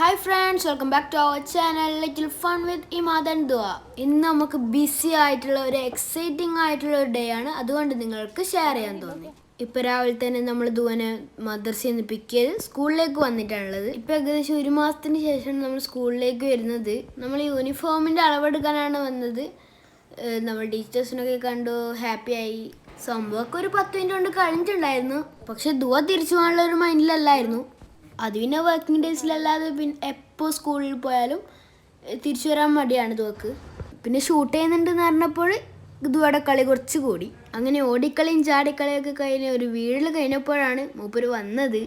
Hi friends welcome back to our channel little fun with ഇമാദൻ ദുവ ഇന്ന് നമുക്ക് BC ആയിട്ടുള്ള ഒരു എക്സൈറ്റിംഗ് ആയിട്ടുള്ള ഒരു ഡേ ആണ്. അതുകൊണ്ട് നിങ്ങൾക്ക് ഷെയർ ചെയ്യാൻ തോന്നി. ഇപ്പൊ രാവിലെ തന്നെ നമ്മൾ ദുവനെ മദർസയിൽ നിന്ന് പിക്ക് ചെയ്ത് സ്കൂളിലേക്ക് വന്നിട്ടാണുള്ളത്. ഇപ്പൊ ഏകദേശം ഒരു മാസത്തിന് ശേഷം നമ്മൾ സ്കൂളിലേക്ക് വരുന്നത്. നമ്മൾ യൂണിഫോമിന്റെ അളവെടുക്കാനാണ് വന്നത്. നമ്മൾ ടീച്ചേഴ്സിനൊക്കെ കണ്ടു ആയി. സംഭവമൊക്കെ ഒരു പത്ത് മിനിറ്റ് കൊണ്ട് കഴിഞ്ഞിട്ടുണ്ടായിരുന്നു. പക്ഷെ ദുവ തിരിച്ചു പോകാനുള്ള ഒരു മൈൻഡിലല്ലായിരുന്നു അത് പിന്നെ വർക്കിംഗ് ഡേയ്സിലല്ലാതെ പിന്നെ എപ്പോൾ സ്കൂളിൽ പോയാലും തിരിച്ചു വരാൻ മടിയാണ് തോക്ക് പിന്നെ ഷൂട്ട് ചെയ്യുന്നുണ്ടെന്ന് പറഞ്ഞപ്പോൾ ഇതുവടെ കളി കുറച്ച് കൂടി. അങ്ങനെ ഓടിക്കളിയും ചാടിക്കളിയൊക്കെ കഴിഞ്ഞ് ഒരു വീടിൽ കഴിഞ്ഞപ്പോഴാണ് മൂപ്പര് വന്നത്.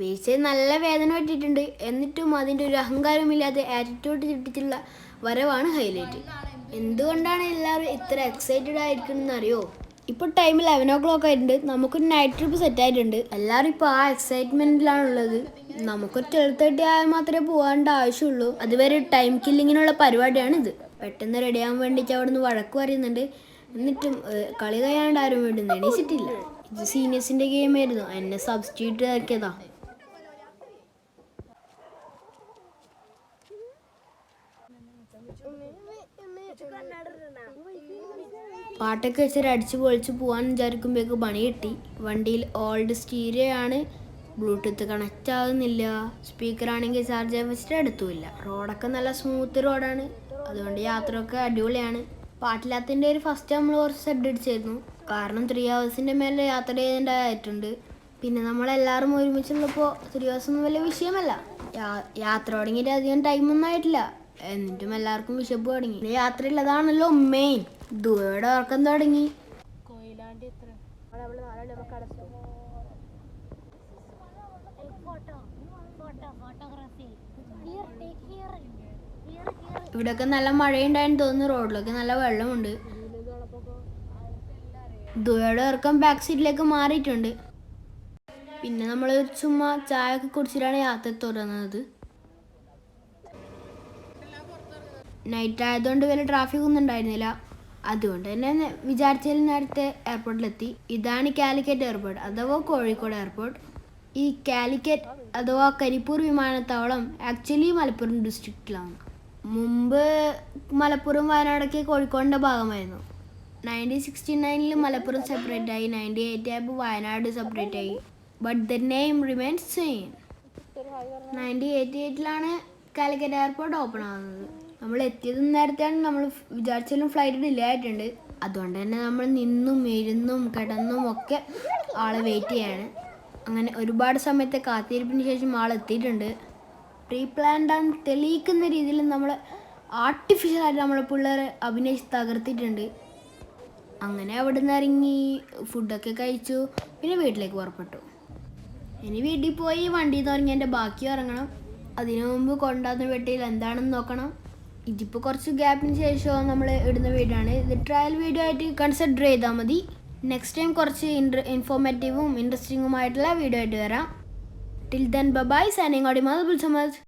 വീഴ്ചയിൽ നല്ല വേദന പറ്റിയിട്ടുണ്ട്. എന്നിട്ടും അതിന്റെ ഒരു അഹങ്കാരമില്ലാതെ ആറ്റിറ്റ്യൂഡ് കിട്ടിയിട്ടുള്ള വരവാണ് ഹൈലൈറ്റ്. എന്തുകൊണ്ടാണ് എല്ലാവരും ഇത്ര എക്സൈറ്റഡ് ആയിരിക്കുന്നത് അറിയോ ഇപ്പോൾ ടൈം ലെവൻ ഓ ക്ലോക്ക് ആയിട്ടുണ്ട് നമുക്കൊരു നൈറ്റ് ട്രിപ്പ് സെറ്റ് ആയിട്ടുണ്ട് എല്ലാവരും ഇപ്പോൾ ആ എക്സൈറ്റ്മെന്റിലാണുള്ളത് നമുക്കൊരു ട്വൽവ് തേർട്ടി ആയാൽ മാത്രമേ പോകേണ്ട ആവശ്യമുള്ളൂ അതുവരെ ടൈം കില്ലിങ്ങിനുള്ള ഇത് പെട്ടെന്ന് റെഡി ആവാൻ വേണ്ടിയിട്ട് അവിടെ നിന്ന് വഴക്ക് പറയുന്നുണ്ട് എന്നിട്ടും കളി കഴിയാണ്ട് ആരും വേണ്ടി എണീച്ചിട്ടില്ല ഇത് സീനിയേഴ്സിന്റെ ഗെയിം ആയിരുന്നു എന്നെ സബ്സ്റ്റിറ്റ്യൂട്ട് ആക്കിയതാ പാട്ടൊക്കെ വെച്ചൊരു അടിച്ച് പൊളിച്ച് പോകാൻ വിചാരിക്കുമ്പോഴേക്ക് പണി കിട്ടി. വണ്ടിയിൽ ഓൾഡ് സ്റ്റീരിയോ ആണ്. ബ്ലൂടൂത്ത് കണക്റ്റ് ആകുന്നില്ല സ്പീക്കർ ആണെങ്കിൽ ചാർജ് വെച്ചിട്ട് എടുത്തുമില്ല റോഡൊക്കെ നല്ല സ്മൂത്ത് റോഡാണ് അതുകൊണ്ട് യാത്രയൊക്കെ അടിപൊളിയാണ്. പാട്ടില്ലാത്തതിന്റെ ഒരു ഫസ്റ്റ് നമ്മൾ കുറച്ച് സെഡ് അടിച്ചായിരുന്നു കാരണം ത്രീ ഹവേഴ്സിന്റെ മേലെ യാത്ര ചെയ്യേണ്ടതായിട്ടുണ്ട് പിന്നെ നമ്മളെല്ലാവരും ഒരുമിച്ചുള്ളപ്പോൾ ത്രീ ഹവേഴ്സ് ഒന്നും വലിയ വിഷയമല്ല. യാത്ര തുടങ്ങിയിട്ട് അധികം ടൈമൊന്നും ആയിട്ടില്ല. എന്നിട്ടും എല്ലാവർക്കും വിശപ്പ് തുടങ്ങി. യാത്രയുള്ളതാണല്ലോ മെയിൻ ദൂരയുടെ ഉറക്കം തുടങ്ങി. ഇവിടൊക്കെ നല്ല മഴയുണ്ടായെന്ന് തോന്നുന്നു. റോഡിലൊക്കെ നല്ല വെള്ളമുണ്ട്. ദുബൈയുടെ ഇറക്കം ബാക്ക് സീറ്റിലേക്ക് മാറിയിട്ടുണ്ട്. പിന്നെ നമ്മൾ ചുമ്മാ ചായ ഒക്കെ കുടിച്ചിട്ടാണ് യാത്ര തുടങ്ങുന്നത്. നൈറ്റ് ആയതുകൊണ്ട് വലിയ ട്രാഫിക് ഒന്നും ഉണ്ടായിരുന്നില്ല. അതുകൊണ്ട് തന്നെ വിചാരിച്ചതിൽ നേരത്തെ എയർപോർട്ടിലെത്തി ഇതാണ് കാലിക്കറ്റ് എയർപോർട്ട് അഥവാ കോഴിക്കോട് എയർപോർട്ട് ഈ കാലിക്കറ്റ് അഥവാ കരിപ്പൂർ വിമാനത്താവളം ആക്ച്വലി മലപ്പുറം ഡിസ്ട്രിക്റ്റിലാണ് മുമ്പ് മലപ്പുറം വയനാടൊക്കെ കോഴിക്കോടിന്റെ ഭാഗമായിരുന്നു. നയന്റീൻ സിക്സ്റ്റി നയനിൽ മലപ്പുറം സെപ്പറേറ്റ് ആയി. നയന്റി എയ്റ്റ് ആയപ്പോൾ വയനാട് സെപ്പറേറ്റ് ആയി. But the name remains same nineteen eighty എയ്റ്റിലാണ് Calicut airport open ആകുന്നത് നമ്മൾ എത്തിയത് നേരത്തെയാണ് നമ്മൾ വിചാരിച്ചാലും ഫ്ലൈറ്റ് ഡിലേ ആയിട്ടുണ്ട്. അതുകൊണ്ട് തന്നെ നമ്മൾ നിന്നും ഇരുന്നും കിടന്നും ഒക്കെ ആളെ വെയിറ്റ് ചെയ്യാണ്. അങ്ങനെ ഒരുപാട് സമയത്തെ കാത്തിരിപ്പിന് ശേഷം ആൾ എത്തിയിട്ടുണ്ട്. പ്രീ പ്ലാൻഡ് തെളിയിക്കുന്ന രീതിയിൽ നമ്മൾ ആർട്ടിഫിഷ്യലായിട്ട് നമ്മളെ പിള്ളേരെ അഭിനയിച്ച് തകർത്തിട്ടുണ്ട്. അങ്ങനെ അവിടെ നിന്ന് ഇറങ്ങി ഫുഡൊക്കെ കഴിച്ചു പിന്നെ വീട്ടിലേക്ക് പുറപ്പെട്ടു. ഇനി വീട്ടിൽ പോയി വണ്ടിയിൽ നിന്ന് ഇറങ്ങി എന്റെ ബാക്കി ഇറങ്ങണം അതിനു മുമ്പ് കൊണ്ടാന്ന് വീട്ടിൽ എന്താണെന്ന് നോക്കണം. ഇതിപ്പോൾ കുറച്ച് ഗ്യാപ്പിന് ശേഷം നമ്മൾ ഇടുന്ന വീഡിയോ ആണ്. ഇത് ട്രയൽ വീഡിയോ ആയിട്ട് കൺസിഡർ ചെയ്താൽ മതി. നെക്സ്റ്റ് ടൈം കുറച്ച് ഇൻട്ര ഇൻഫോർമേറ്റീവും ഇൻട്രസ്റ്റിംഗുമായിട്ടുള്ള വീഡിയോ ആയിട്ട് വരാം. ടിൽ ദെൻ ബൈ സൈനിങ് ഓടി മദബുൽ സമദ്